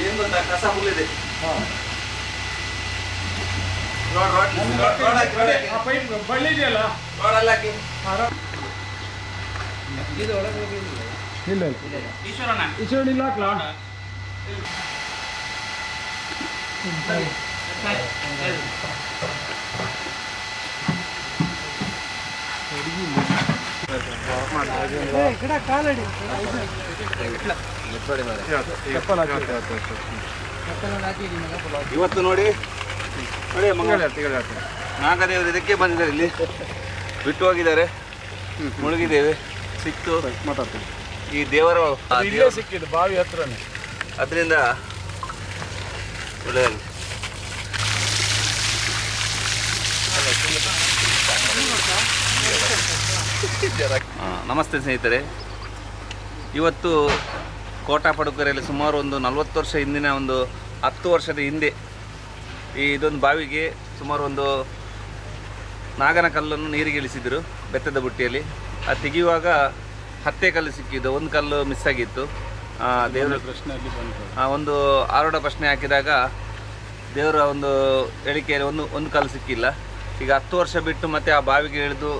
ಏನ್ ಗೊತ್ತಾ? ಕಸ ಹಾಕಿ ಇಲ್ಲ ಇಲ್ಲ. ಈಶ್ವರನ್ ಇಲ್ಲ. ಹಾಕ್ಲಾ? ಚಪ್ಪಲ್ ಹಾಕಿ ಇವತ್ತು ನೋಡಿ. ನೋಡಿ ನಾಗದೇವರು ಇದಕ್ಕೆ ಬಂದಿದ್ದಾರೆ ಇಲ್ಲಿ. ಬಿಟ್ಟು ಹೋಗಿದ್ದಾರೆ. ಮುಳುಗಿದ್ದೇವೆ. ಸಿಕ್ತು. ಮಾತಾಡ್ತೀವಿ ಈ ದೇವರ ಸಿಕ್ಕಿದ್ದು ಬಾವಿ ಹತ್ರನೇ. ಅದರಿಂದ ಒಳ್ಳೆಯ ಆ, ನಮಸ್ತೆ ಸ್ನೇಹಿತರೆ. ಇವತ್ತು ಕೋಟ ಪಡುಕರೆಯಲ್ಲಿ ಸುಮಾರು ಒಂದು ನಲವತ್ತು ವರ್ಷ ಹಿಂದಿನ ಒಂದು ಹತ್ತು ವರ್ಷದ ಹಿಂದೆ ಈ ಇದೊಂದು ಬಾವಿಗೆ ಸುಮಾರು ಒಂದು ನಾಗನ ಕಲ್ಲನ್ನು ನೀರಿಗೆ ಇಳಿಸಿದರು ಬೆತ್ತದ ಬುಟ್ಟಿಯಲ್ಲಿ. ಅದು ತೆಗೆಯುವಾಗ ಹತ್ತೆ ಕಲ್ಲು ಸಿಕ್ಕಿದ್ದು ಒಂದು ಕಲ್ಲು ಮಿಸ್ ಆಗಿತ್ತು. ದೇವರ ಪ್ರಶ್ನೆಯಲ್ಲಿ ಒಂದು ಆರೋಡ ಪ್ರಶ್ನೆ ಹಾಕಿದಾಗ ದೇವರ ಒಂದು ಹೇಳಿಕೆಯಲ್ಲಿ ಒಂದು ಒಂದು ಕಲ್ಲು ಸಿಕ್ಕಿಲ್ಲ. ಈಗ ಹತ್ತು ವರ್ಷ ಬಿಟ್ಟು ಮತ್ತೆ ಆ ಬಾವಿಗೆ ಇಳಿದು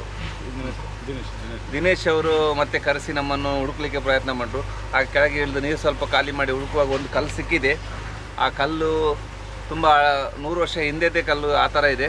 ದಿನೇಶ್ ಅವರು ಮತ್ತೆ ಕರೆಸಿ ನಮ್ಮನ್ನು ಹುಡುಕ್ಲಿಕ್ಕೆ ಪ್ರಯತ್ನ ಮಾಡಿದ್ರು ಆ ಕೆಳಗೆ ಇಳಿದು ನೀರು ಸ್ವಲ್ಪ ಖಾಲಿ ಮಾಡಿ ಹುಡುಕುವಾಗ ಒಂದು ಕಲ್ಲು ಸಿಕ್ಕಿದೆ. ಆ ಕಲ್ಲು ತುಂಬ ನೂರು ವರ್ಷ ಹಿಂದೆದೇ ಕಲ್ಲು ಆ ಥರ ಇದೆ.